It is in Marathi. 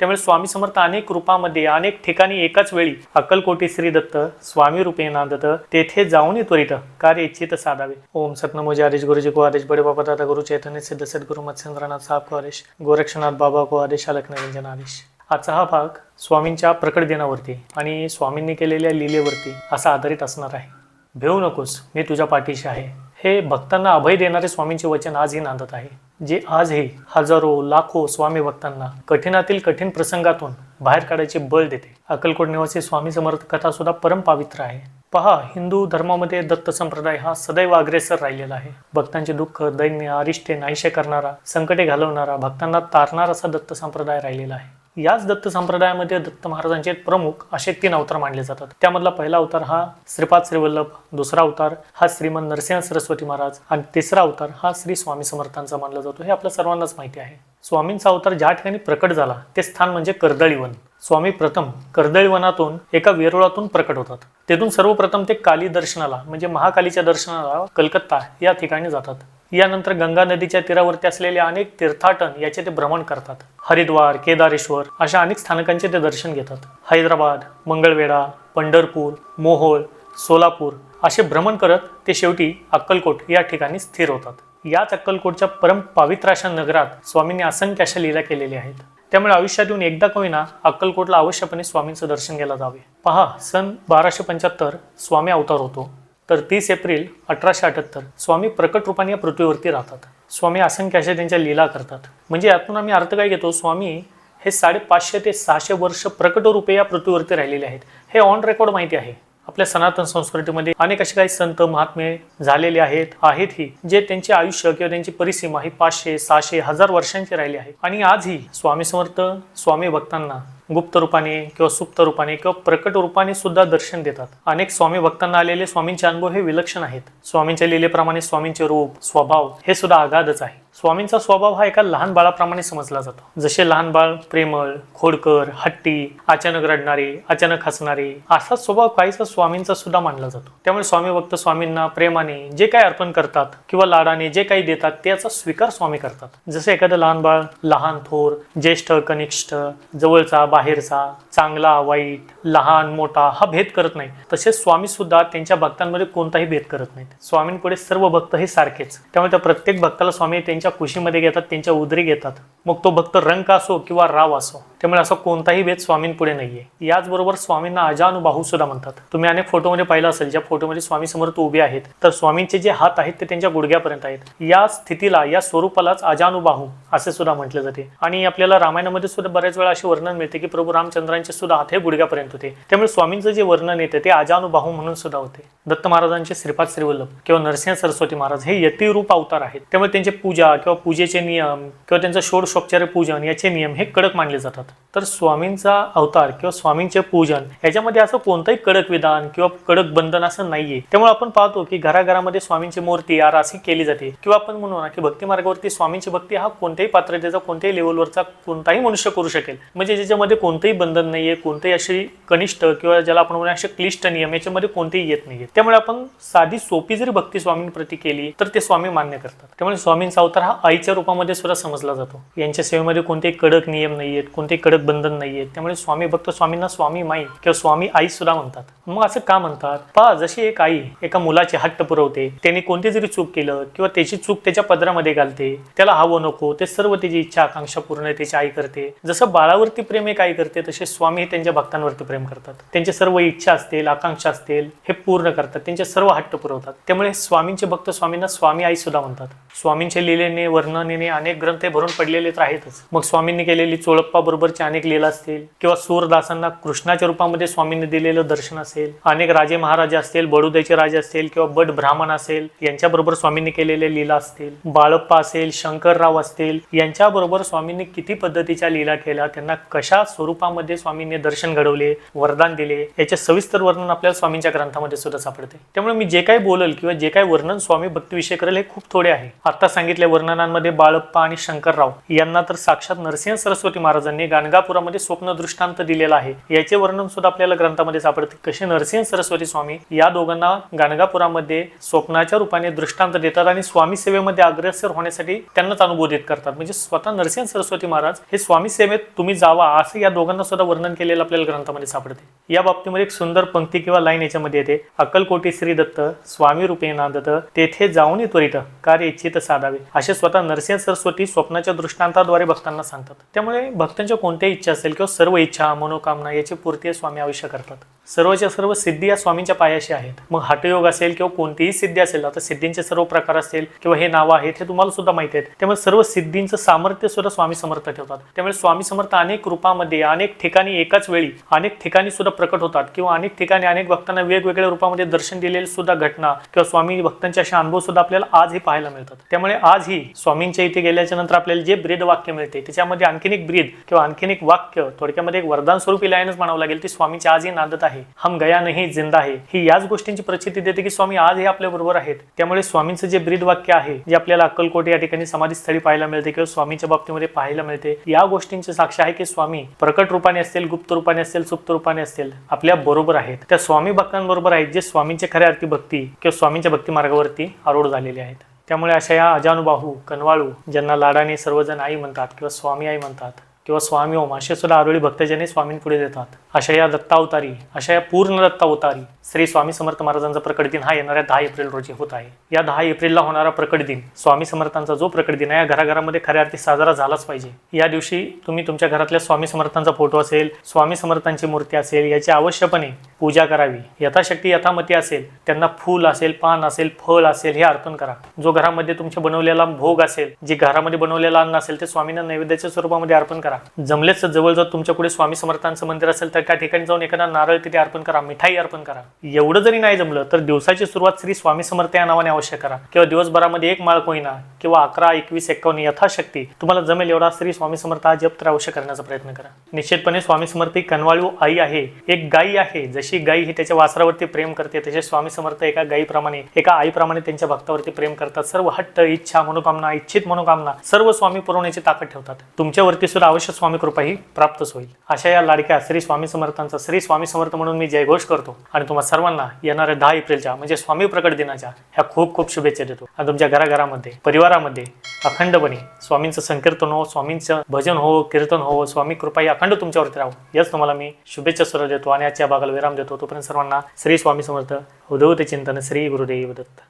त्यामुळे स्वामी समर्थ अनेक रूपामध्ये अनेक ठिकाणी एकाच वेळी अक्कलकोटी श्री दत्त स्वामी रूपे नांदत तेथे जाऊन त्वरित कार्य इच्छित साधावे. ओम सतनमो आदेश गुरुजी को आदेश बडे बाबा दादा गुरु चैतन्य सिद्ध सद्गुरु मत्स्येंद्रनाथ साहेब को आदेश गोरक्षनाथ बाबा को आदेश अलक निरंजन आदेश. आजचा हा भाग स्वामींच्या प्रकट दिनावरती आणि स्वामींनी केलेल्या लीलेवरती असा आधारित असणार आहे. भेऊ नकोस मी तुझ्या पाठीशी आहे. हे भक्तांना अभय देणारे स्वामींचे वचन आजही नांदत आहे जे आजही हजारो लाखो स्वामी भक्तांना कठीणातील कठीण प्रसंगातून बाहेर काढायचे बळ देते. अक्कलकोट निवासी स्वामी समर्थ कथा सुद्धा परमपावित्र आहे. पहा हिंदू धर्मामध्ये दत्त संप्रदाय हा सदैव अग्रेसर राहिलेला आहे. भक्तांचे दुःख दैन्य अरिष्टे नाहीशे करणारा संकटे घालवणारा भक्तांना तारणारा असा दत्त संप्रदाय राहिलेला आहे. याच दत्त संप्रदायामध्ये दत्त महाराजांचे प्रमुख असे तीन अवतार मानले जातात. त्यामधला पहिला अवतार हा श्रीपाद श्रीवल्लभ दुसरा अवतार हा श्रीमंत नरसिंह सरस्वती महाराज आणि तिसरा अवतार हा श्री स्वामी समर्थांचा मानला जातो. हे आपल्या सर्वांनाच माहिती आहे. स्वामींचा अवतार ज्या ठिकाणी प्रकट झाला ते स्थान म्हणजे कर्दळीवन. स्वामी प्रथम कर्दळीवनातून एका वेरुळातून प्रकट होतात. तेथून सर्वप्रथम ते काली दर्शनाला म्हणजे महाकालीच्या दर्शनाला कलकत्ता या ठिकाणी जातात. यानंतर गंगा नदीच्या तीरावरती असलेले अनेक तीर्थाटन याचे ते भ्रमण करतात. हरिद्वार केदारेश्वर अशा अनेक स्थानकांचे ते दर्शन घेतात. हैदराबाद मंगळवेढा पंढरपूर मोहोळ सोलापूर असे भ्रमण करत ते शेवटी अक्कलकोट या ठिकाणी स्थिर होतात. याच अक्कलकोटच्या परम पावित्र अशा नगरात स्वामींनी असंख्य अशा लीला केलेल्या आहेत. त्यामुळे आयुष्यात येऊन एकदा का होईना अक्कलकोटला अवश्यपणे स्वामींचं दर्शन घ्यायला जावे. पहा सन बाराशे पंच्याहत्तर स्वामी अवतार होतो. तर तीस एप्रिल अठराशे अठ्याहत्तर. स्वामी प्रकट रूपाने या पृथ्वीवरती राहतात. स्वामी असंख्य अशा त्यांच्या लीला करतात. म्हणजे यातून आम्ही अर्थ काय घेतो? स्वामी हे साडेपाचशे ते सहाशे वर्ष प्रकट रूपे या पृथ्वीवरती राहिलेले आहेत. हे ऑन रेकॉर्ड माहिती आहे. आपल्या सनातन संस्कृतीमध्ये अनेक असे काही संत महात्मे झालेले आहेत आहेत ही जे त्यांचे आयुष्य किंवा त्यांची परिसीमा ही पाचशे सहाशे हजार वर्षांची राहिली आहे. आणि आजही स्वामी समर्थ स्वामी भक्तांना गुप्त रूपाने किंवा सुप्त रूपाने किंवा प्रकट रूपाने सुद्धा दर्शन देतात. अनेक स्वामी भक्तांना आलेले स्वामींचे अनुभव हे विलक्षण आहेत. स्वामींच्या लिलेप्रमाणे स्वामींचे रूप स्वभाव हे सुद्धा अगाधच आहे. स्वामींचा स्वभाव हा एका लहान बाळाप्रमाणे समजला जातो. जसे लहान बाळ प्रेमळ खोडकर हट्टी अचानक रडणारे अचानक हसणारे असा स्वभाव काहीसा स्वामींचा सुद्धा मानला जातो. त्यामुळे स्वामी भक्त स्वामींना प्रेमाने जे काही अर्पण करतात किंवा लाडाने जे काही देतात त्याचा स्वीकार स्वामी करतात. जसे एखादं लहान बाळ लहान थोर ज्येष्ठ कनिष्ठ जवळचा बाहेरचा चांगला वाईट लहान मोठा हा भेद करत नाही. तसेच स्वामी सुद्धा त्यांच्या भक्तांमध्ये कोणताही भेद करत नाहीत. स्वामींपुढे सर्व भक्त हे सारखेच. त्यामुळे त्या प्रत्येक भक्ताला स्वामी त्यांच्या खुशीमध्ये घेतात त्यांच्या उदरी घेतात. मग तो भक्त रंक असो किंवा राव असो त्यामुळे असा कोणताही भेद स्वामींपुढे नाहीये. याचबरोबर स्वामींना अजानुबाहू सुद्धा म्हणतात. तुम्ही अनेक फोटोमध्ये पाहिलं असेल ज्या फोटोमध्ये स्वामी समर्थ उभे आहेत तर स्वामींचे जे हात आहेत ते त्यांच्या गुडघ्यापर्यंत आहेत. या स्थितीला या स्वरूपालाच अजानुबाहू असे सुद्धा म्हटले जाते. आणि आपल्याला रामायणामध्ये सुद्धा बऱ्याच वेळा असे वर्णन मिळते की प्रभू रामचंद्रांचे सुद्धा हात हे गुडघ्यापर्यंत होते. त्यामुळे स्वामींचं जे वर्णन येते ते अजानुबाहू म्हणून सुद्धा होते. दत्त महाराजांचे श्रीपाद श्रीवल्लभ किंवा नरसिंह सरस्वती महाराज हे यतिरूप अवतार आहेत. त्यामुळे त्यांचे पूजा किंवा पूजेचे नियम किंवा त्यांचं षोडशोपचार्य पूजन याचे नियम हे कडक मानले जातात. तर स्वामींचा अवतार किंवा स्वामींचे पूजन याच्यामध्ये असं कोणतंही कडक विधान किंवा कडक बंधन असं नाहीये. त्यामुळे आपण पाहतो की घराघरामध्ये स्वामींची मूर्ती आरासी केली जाते. किंवा आपण म्हणू ना की भक्ती मार्गावरती स्वामींची भक्ती हा कोणत्याही पात्रतेचा कोणत्याही लेवलवरचा कोणताही मनुष्य करू शकेल. म्हणजे ज्याच्यामध्ये कोणतंही बंधन नाहीये कोणतेही असे कनिष्ठ किंवा ज्याला आपण म्हणूया असे क्लिष्ट नियम याच्यामध्ये कोणतेही येत नाहीये. त्यामुळे आपण साधी सोपी जरी भक्ती स्वामींप्रती केली तर ते स्वामी मान्य करतात. त्यामुळे स्वामींचा अवतार हा आईच्या रूपामध्ये सुद्धा समजला जातो. यांच्या सेवेमध्ये कोणतेही कडक नियम नाही आहेत कोणतेही कडक बंधन नाही आहेत त्यामुळे स्वामी भक्त स्वामींना स्वामी माई किंवा स्वामी आई सुद्धा म्हणतात. मग असं का म्हणतात? पहा जशी एक आई एका मुलाचे हट्ट पुरवते त्याने कोणती जरी चूक केलं किंवा त्याची चूक त्याच्या पदरामध्ये घालते त्याला हवं नको ते सर्व त्याची इच्छा आकांक्षा पूर्ण त्याची आई करते. जसं बाळावरती प्रेम एक आई करते तसे स्वामी हे त्यांच्या भक्तांवरती प्रेम करतात. त्यांच्या सर्व इच्छा असतील आकांक्षा असतील हे पूर्ण करतात. त्यांचे सर्व हट्ट पुरवतात. त्यामुळे स्वामींचे भक्त स्वामींना स्वामी आई सुद्धा म्हणतात. स्वामींच्या लिलेने वर्णनेने अनेक ग्रंथ हे भरून पडलेले तर आहेतच. मग स्वामींनी केलेली चोळप्पा बरोबरची अनेक लीला असतील किंवा सूरदासांना कृष्णाच्या रूपामध्ये स्वामींनी दिलेलं दर्शन असेल अनेक राजे महाराजे असतील बडुद्याचे राजे असतील किंवा बट ब्राह्मण असेल यांच्याबरोबर स्वामींनी केलेल्या लीला असतील. बाळप्पा असेल शंकरराव असतील यांच्याबरोबर स्वामींनी किती पद्धतीच्या लीला केल्या त्यांना कशा स्वरूपामध्ये स्वामींनी दर्शन घडवले वरदान दिले याचे सविस्तर वर्णन आपल्याला स्वामींच्या ग्रंथामध्ये सुद्धा सापडते. त्यामुळे मी जे काही बोलल किंवा जे काही वर्णन स्वामी भक्तीविषयी करेल हे खूप थोडे आहे. आता सांगितल्या वर्णनांमध्ये बाळप्पा आणि शंकरराव यांना तर साक्षात नरसिंह सरस्वती महाराजांनी गाणगापुरामध्ये स्वप्न दृष्टांत दिलेला आहे. याचे वर्णन सुद्धा आपल्याला ग्रंथामध्ये सापडते. कसे नरसिंह सरस्वती स्वामी या दोघांना गाणगापुरामध्ये स्वप्नाच्या रूपाने दृष्टांत देतात आणि स्वामी सेवेमध्ये अग्रेसर होण्यासाठी त्यांनाच अनुबोधित करतात. म्हणजे स्वतः नरसिंह सरस्वती महाराज हे स्वामी सेवेत तुम्ही जावा असं या दोघांना सुद्धा वर्णन केलेलं आपल्याला ग्रंथामध्ये सापडते. या बाबतीमध्ये एक सुंदर पंक्ती किंवा लाईन याच्यामध्ये येते. अक्कलकोटी श्री दत्त स्वामी रूपे नांदत तेथे जाऊन त्वरित कार्य इच्छित साधावे. असे स्वतः नरसिंह सरस्वती स्वप्नाच्या दृष्टांताद्वारे भक्तांना सांगतात. त्यामुळे भक्तांच्या कोणत्याही इच्छा असेल किंवा सर्व इच्छा मनोकामना याची पूर्ती स्वामी आयुष्य करतात. सर्वच्या सर्व सिद्धी या स्वामींच्या पायाशी आहेत. मग हटयोग असेल किंवा कोणतीही सिद्धी असेल आता सिद्धींचे सर्व प्रकार असतील किंवा हे नावं आहेत हे तुम्हाला सुद्धा माहिती आहेत. त्यामुळे सर्व सिद्धींचं सामर्थ्य सुद्धा स्वामी समर्थ ठेवतात. त्यामुळे स्वामी समर्थ अनेक रूपामध्ये अनेक ठिकाणी एकाच वेळी अनेक ठिकाणी सुद्धा प्रकट होतात किंवा अनेक ठिकाणी अनेक भक्तांना वेगवेगळ्या रूपामध्ये दर्शन दिलेली सुद्धा घटना किंवा स्वामी भक्तांचे असे अनुभव सुद्धा आपल्याला आजही पाहायला मिळतात. त्यामुळे आजही स्वामींच्या इथे गेल्याच्यानंतर आपल्याला जे ब्रीद वाक्य मिळते त्याच्यामध्ये आणखीन एक ब्रीद किंवा आणखीन एक वाक्य थोडक्यामध्ये एक वरदान स्वरूपी लाईनच म्हणावं लागेल ती स्वामींची आजही नांदत आहे. हम गया नाही जिंदा आहे ही याच गोष्टींची प्रचिती देते की स्वामी आज हे आपल्या बरोबर आहेत. त्यामुळे स्वामींचं जे ब्रीद वाक्य आहे जे आपल्याला अक्कलकोट या ठिकाणी समाधीस्थळी पाहायला मिळते किंवा स्वामीच्या बाबतीमध्ये पाहायला मिळते या गोष्टींचे साक्ष आहे की स्वामी प्रकट रूपाने असतील गुप्त रूपाने असतील सुप्त रूपाने असतील आपल्या बरोबर आहेत. त्या स्वामी भक्तांबरोबर आहेत जे स्वामींचे खऱ्या अर्थी भक्ती किंवा स्वामींच्या भक्ती मार्गावरती आरोढ झालेले आहेत. त्यामुळे अशा या अजानुबाहू कनवाळू ज्यांना लाडाने सर्वजण आई म्हणतात किंवा स्वामी आई म्हणतात किंवा स्वामी ओम असे सुद्धा आरोळी भक्तजने स्वामींपुढे देतात. अशा या दत्तावतारी अशा या पूर्ण दत्तावतारी श्री स्वामी समर्थ महाराजांचा प्रकट दिन हा येणाऱ्या दहा एप्रिल रोजी होत आहे. या दहा एप्रिलला होणारा प्रकट दिन स्वामी समर्थांचा जो प्रकट दिन आहे या घराघरामध्ये खऱ्या अर्थी साजरा झालाच पाहिजे. या दिवशी तुम्ही तुमच्या घरातल्या स्वामी समर्थांचा फोटो असेल स्वामी समर्थांची मूर्ती असेल याची अवश्यपणे पूजा करावी. यथाशक्ती यथामती असेल त्यांना फूल असेल पान असेल फळ असेल हे अर्पण करा. जो घरामध्ये तुमच्या बनवलेला भोग असेल जे घरामध्ये बनवलेला अन्न असेल ते स्वामींना नैवेद्याच्या स्वरूपामध्ये अर्पण करा. जमलेच जवळ जर तुमच्यापुढे स्वामी समर्थांचं मंदिर असेल तर त्या ठिकाणी जाऊन एखादा नारळ तिथे अर्पण करा मिठाई अर्पण करा. एवढं जरी नाही जमलं तर दिवसाची सुरुवात श्री स्वामी समर्थ या नावाने अवश्य करा. किंवा दिवसभरामध्ये एक माळ कोयना किंवा अकरा एकवीस एकावन्न यथाशक्ती तुम्हाला जमेल एवढा श्री स्वामी समर्थ हा जप तर अवश्य करण्याचा प्रयत्न करा. निश्चितपणे स्वामी समर्थ ही कनवाळू आई आहे एक गायी आहे. जशी गायी ही त्याच्या वासरावरती प्रेम करते तसे स्वामी समर्थ एका गायीप्रमाणे एका आईप्रमाणे त्यांच्या भक्तावरती प्रेम करतात. सर्व हट्ट इच्छा मनोकामना इच्छित मनोकामना सर्व स्वामी पुरवण्याची ताकद ठेवतात. तुमच्यावरती सुद्धा अवश्य स्वामी कृपा प्राप्तच होईल. अशा या लाडक्या श्री स्वामी समर्थांचा श्री स्वामी समर्थ म्हणून मी जयघोष करतो आणि तुम्हा सर्वांना येणाऱ्या दहा एप्रिलच्या म्हणजे स्वामी प्रकट दिनाच्या ह्या खूप खूप शुभेच्छा देतो. आणि तुमच्या घराघरामध्ये परिवारामध्ये अखंडपणे स्वामींचं संकीर्तन हो स्वामींचं भजन हो कीर्तन हो स्वामी कृपा अखंड तुमच्यावरती राहू. याच तुम्हाला मी शुभेच्छा सर्व देतो आणि आजच्या भागाला विराम देतो. तोपर्यंत सर्वांना श्री स्वामी समर्थ उदवते चिंतन श्री गुरुदेव दत्त.